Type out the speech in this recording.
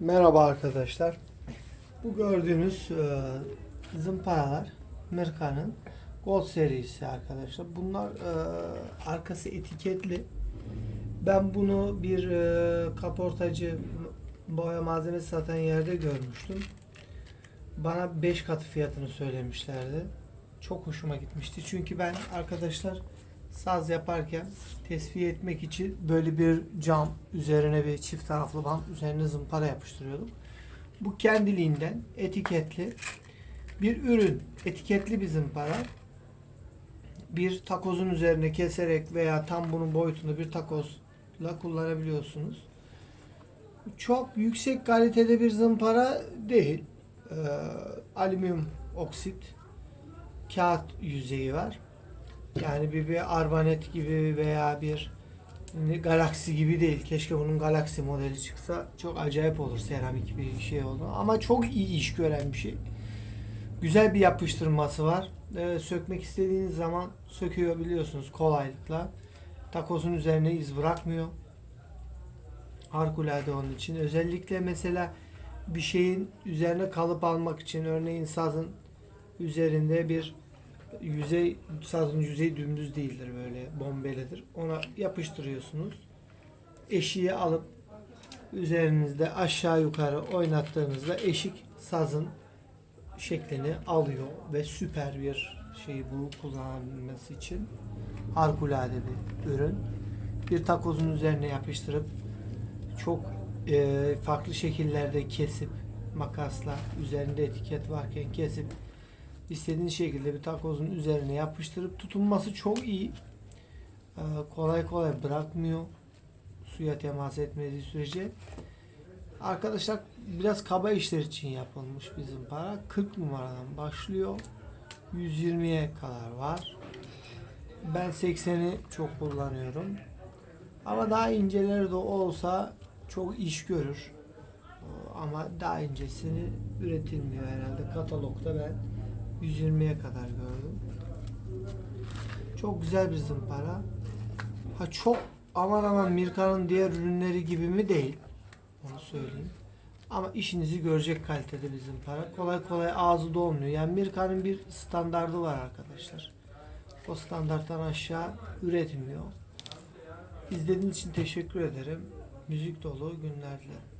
Merhaba arkadaşlar. Bu gördüğünüz e, zımparalar Mirka'nın Gold serisi arkadaşlar. Bunlar e, arkası etiketli. Ben bunu bir e, kaportacı boya malzemesi satan yerde görmüştüm. Bana 5 katı fiyatını söylemişlerdi. Çok hoşuma gitmişti. Çünkü ben arkadaşlar saz yaparken tesviye etmek için böyle bir cam üzerine bir çift taraflı bant üzerine zımpara yapıştırıyordum. Bu kendiliğinden etiketli bir ürün. Etiketli bir zımpara. Bir takozun üzerine keserek veya tam bunun boyutunda bir takozla kullanabiliyorsunuz. Çok yüksek kalitede bir zımpara değil. Ee, alüminyum oksit kağıt yüzeyi var. Yani bir, bir Arbanet gibi veya bir Galaxy gibi değil. Keşke bunun Galaxy modeli çıksa çok acayip olur seramik bir şey oldu. Ama çok iyi iş gören bir şey. Güzel bir yapıştırması var. Ee, sökmek istediğiniz zaman söküyor biliyorsunuz kolaylıkla. Takozun üzerine iz bırakmıyor. Harikulade onun için. Özellikle mesela bir şeyin üzerine kalıp almak için örneğin sazın üzerinde bir yüzey sazın yüzeyi dümdüz değildir böyle bombelidir. Ona yapıştırıyorsunuz. Eşiği alıp üzerinizde aşağı yukarı oynattığınızda eşik sazın şeklini alıyor ve süper bir şey bu kullanılması için harikulade bir ürün. Bir takozun üzerine yapıştırıp çok e, farklı şekillerde kesip makasla üzerinde etiket varken kesip istediğin şekilde bir takozun üzerine yapıştırıp tutunması çok iyi. Ee, kolay kolay bırakmıyor. Suya temas etmediği sürece. Arkadaşlar biraz kaba işler için yapılmış bizim para. 40 numaradan başlıyor. 120'ye kadar var. Ben 80'i çok kullanıyorum. Ama daha inceleri de olsa çok iş görür. Ama daha incesini üretilmiyor herhalde. Katalogda ben 120'ye kadar gördüm. Çok güzel bir zımpara. Ha çok aman aman Mirka'nın diğer ürünleri gibi mi değil. Onu söyleyeyim. Ama işinizi görecek kalitede bir zımpara. Kolay kolay ağzı dolmuyor. Yani Mirka'nın bir standardı var arkadaşlar. O standarttan aşağı üretilmiyor. İzlediğiniz için teşekkür ederim. Müzik dolu günler dilerim.